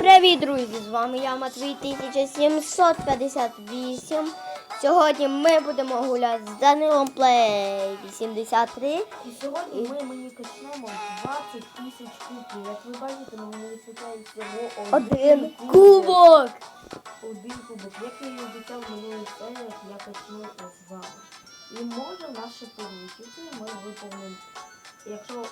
Привіт, друзі! З вами я Матвій 1758. Сьогодні ми будемо гуляти з Данилом Плей 83. І сьогодні ми мені качнемо 20 тисяч кубків. Як ви бачите, мені висвітляє всього Один кубок! Один кубок. Як я і обіцяв в минулих серіях, я качну з вами. І може наше порушити, ми виповнимо. Якщо.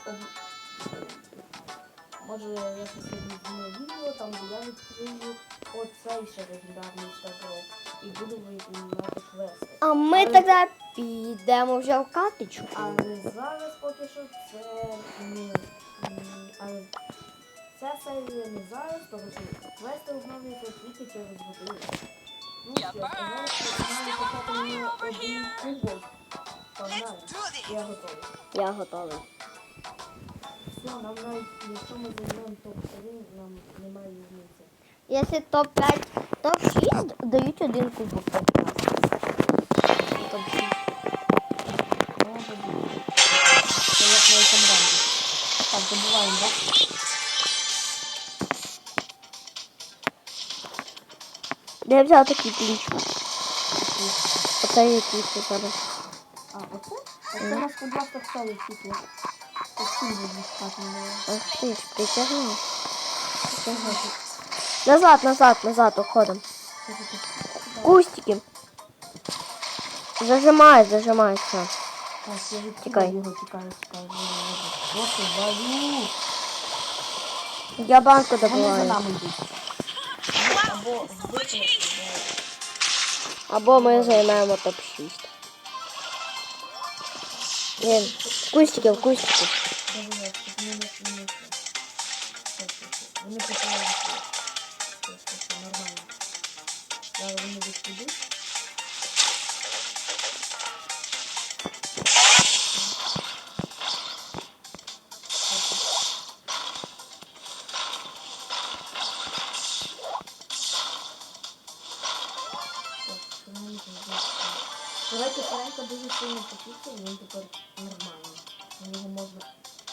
Може я сьогодні зніму відео, там де я відкрию оцей ще легендарний стаброк і буду виконувати квести. А ми тоді підемо вже в каточку. Але зараз поки що це не. Але ця серія не зараз, тому що квести обновлюються тільки через годину. Ну що, зараз починаю мені один кубок. Погнали. Я готовий. Я готовий. Все, нам навіть, якщо ми займемо топ-3, нам немає різниці. Якщо топ-5, топ-6 дають один кубок. Топ-5. Топ-6. Може бути. Це як на цьому ранку. Так, добуваємо, так? Де взяв такий ключ? Оце який це зараз. А, оце? Оце нас будь ласка світло. Ах ты притягнул. Назад, назад, назад, уходом. Кустики. Зажимай, зажимай, все. Тикай. Я банку добываю. Або мы занимаем топ-6. Ні, кустики, в кустики. Вони Вони почали виходити. Нормально. Зараз вони десь підуть. Давайте Френка дуже сильно почувствує, він тепер нормальний. На нього можна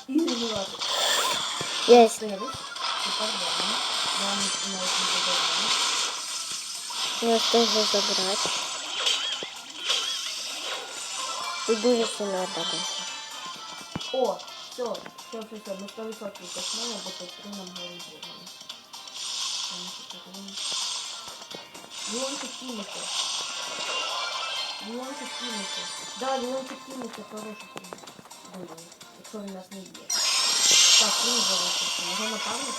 ігнорувати. Єсть. Сирус, тепер дома. Нам навіть не додому. Я встигну забрати. Тут дуже сильно атака. О, все, все, все, все, ми 100% качнемо, бо тут три нам говорить зробимо. Леончик кинуться. Леончик кинуться. Да, Леончик кинуться, хороший буде, якщо він нас не б'є. Так, криза високо, його напевно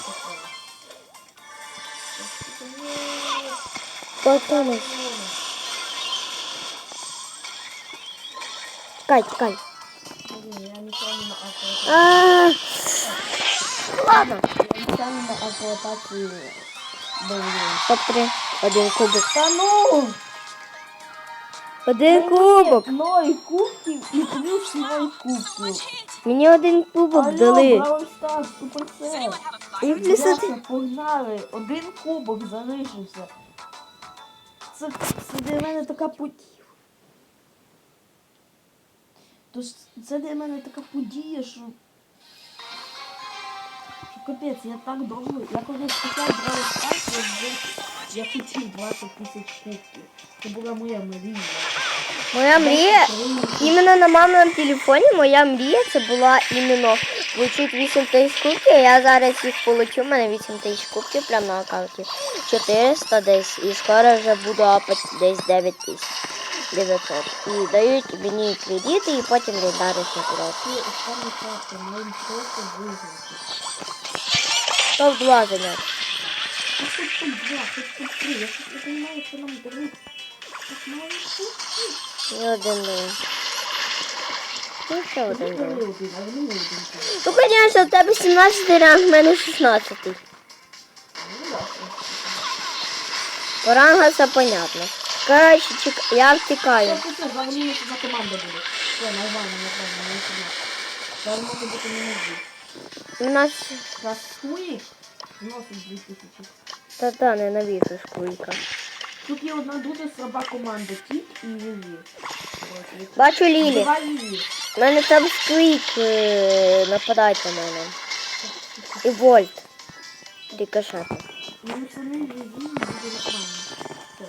я нечаянно на автоатаку. Ладно. Я нечаянно на автоатаку дивлюсь. Топ-3. Один кубок. Та ну! Один кубок. Ноль кубків і плюс ноль кубків. Мені один кубок Алло, дали. Суперсет. І плюс Бляха, погнали. Один кубок залишився. Це, це для мене така подія. Тож це для мене така подія, що. що капець, я так довго. Я коли спочатку Бравл Старс, я, вже- я хотів 20 тисяч кубків. Це була моя мрія. Моя мрія. Іменно на маминому телефоні моя мрія це була іменно отримати 8 тисяч кубків. Я зараз їх получу, у мене 8 тисяч кубків прямо на аккаунті. 400 десь. І скоро вже буду апати десь 9 тисяч. 900. І дають мені кредити і потім лідариш на курорт. Ти останній час моїм просто виграти. Топ-2 зайняти. Ну тут два, хоть тут три. Я щось не понимаю, що нам дадуть. І один даю. Ну, ще один один. Ну, звісно, в тебе 17 ранг, в мене 16. Ну да, По рангу все понятно. Коротше, чек... я втікаю. Команда буде. Все, нормально, нормально, не. Може бути. У нас вносить дві тисячі. та-та ненавижу шкулька. Тут є одна дуже слаба команда, Тік і Лілі. Бачу Лілі. Два Лілі. У мене там сквік е, нападають на мене. І вольт. Рикошети. Ну, якщо не буде. Все.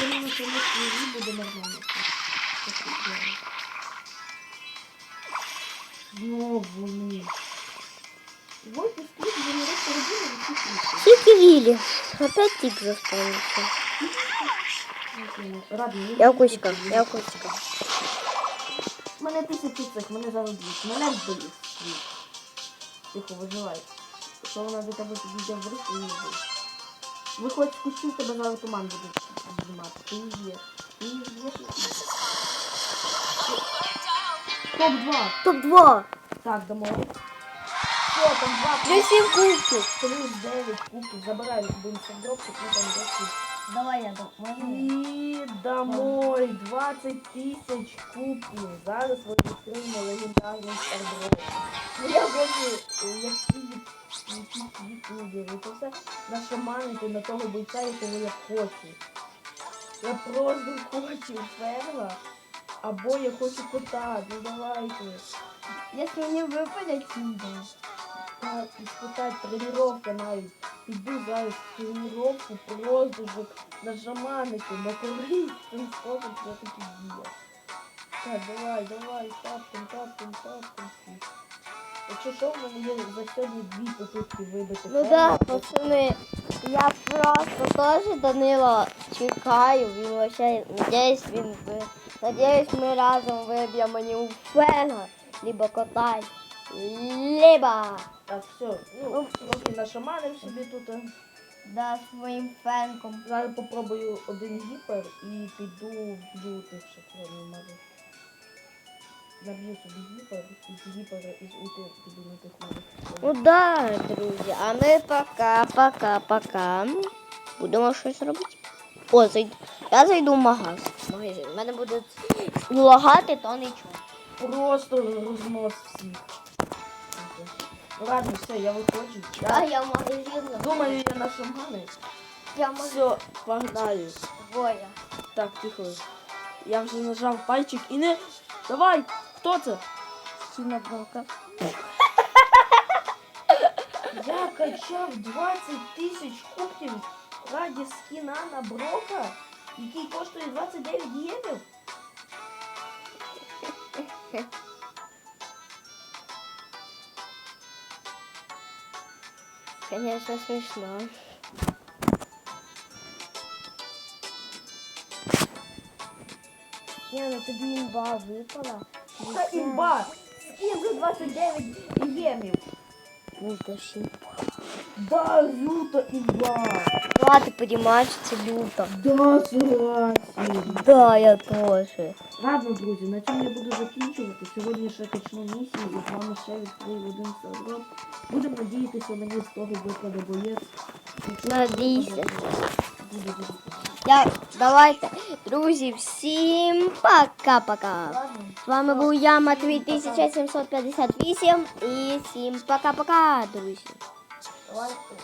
Якщо буде нормально. Так, так, так. Тільки Вілі. Опять тік заспавнився. Радий, Якуська, якуська. Мене тисячі цих, мене зараз б'ють. Мене вбили. Тихо, виживай. Якщо вона до тебе підійде в руку, її вбить. Виходь з кущів, тебе зараз туман буде знімати. Ти б'єш. Ти б'єш. Топ-2. Топ-2. Так, домой. Все, там 2 Плюс 7 кубків. плюс 9 кубків. Забирай будемо дропси, плюс там 10. Давай я дам. І домой 20 тисяч кубків. Зараз ви відкриємо легендарний стардроп. Ну я хочу, як ці ютубери, це все нашаманити на того бойця, якого я хочу. Я просто хочу ферма, або я хочу кота, ну давайте. Если не выпадет, да. Так, испытать тренировка навіть. Піду зараз тренировку просто на користь цим способом я таки діяв. Так, давай, давай, тапком, тапком, тапком. Якщо що, в мене є за сьогодні дві попитки вибити. Ну да, пацани, я просто теж Данила чекаю. Він вообще, надіюсь, він. Надіюсь, ми разом у фена, либо кота, либо Так, все, ну, поки нашаманив собі тут. а. да, своїм фенком. Зараз попробую один гіпер і піду вб'ю тих шахтерів, може. Наб'ю собі гіпер і гіпери із ульти піду на тих. Ну да, друзі, а ми пока, пока, пока. Будемо щось робити. О, зайду. Я зайду в магаз. Магазин. У мене буде лагати, то нічого. Просто рознос всіх. Ну ладно, все, я виходжу. А Я я в магазин. думаю, я на шамани. Я в магазин. Все, погнали. Двоє. Так, тихо. Я вже нажав пальчик і не. Давай! Хто це? Кіно брока. Я качав 20 тисяч кубків раді скіна на брока, який коштує 29 євро. Конечно, смешно. Не, ну тобі імба випала. Та імба! За 29 єврів. Ну, то ж імба. Да, люта імба. Да, ти розумієш, це люто. Да, согласен. Да, я теж. Ладно, друзі, на цьому я буду закінчувати. Сьогодні ще качну місію і з вами ще відкрию один сервер. Будемо надіятися, мені з того випаде боєць. Якщо Надійся. буде, буде дуже Я, давайте, друзі, всім пока-пока. Ладно. З вами був я, Матвій 1758. І всім пока-пока, друзі. Давайте.